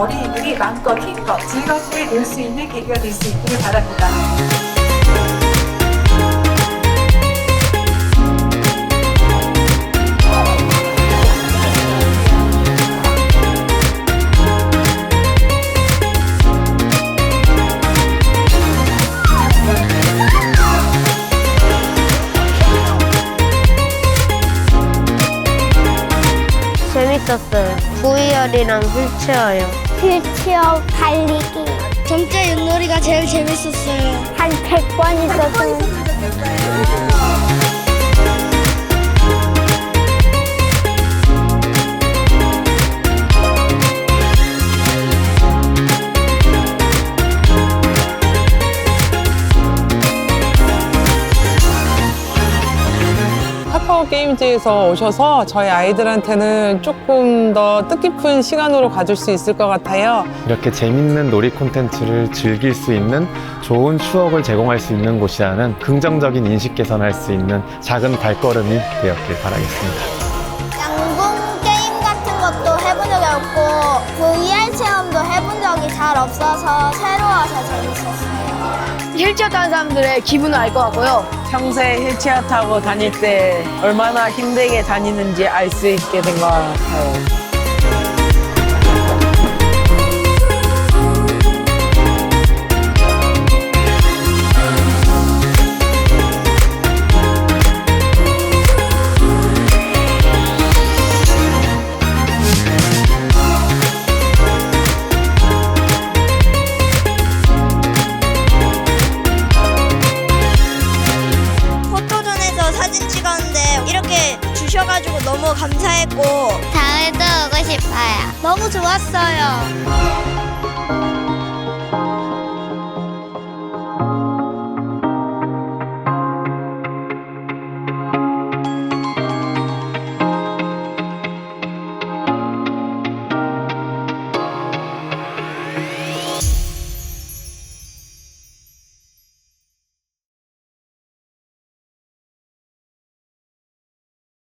더 힘껏 즐겁게 놀 수 있는 계기가 될 수 있기를 바랍니다. 재밌었어요. 구이열이랑 휠체어요. 휠체어 달리기 전자 윷놀이가 제일 재밌었어요. 한 100번 있었으면 게임즈에서 오셔서 저희 아이들한테는 조금 더 뜻깊은 시간으로 가질 수 있을 것 같아요. 이렇게 재밌는 놀이 콘텐츠를 즐길 수 있는 좋은 추억을 제공할 수 있는 곳이라는 긍정적인 인식 개선할 수 있는 작은 발걸음이 되었길 바라겠습니다. 양궁 게임 같은 것도 해본 적이 없고 VR 체험도 해본 적이 잘 없어서 새로워서 재밌었어요. 휠체어 타는 사람들의 기분을 알 것 같고요. 평소에 휠체어 타고 다닐 때 얼마나 힘들게 다니는지 알 수 있게 된 것 같아요. 주셔가지고 너무 감사했고 다음에도 오고 싶어요. 너무 좋았어요.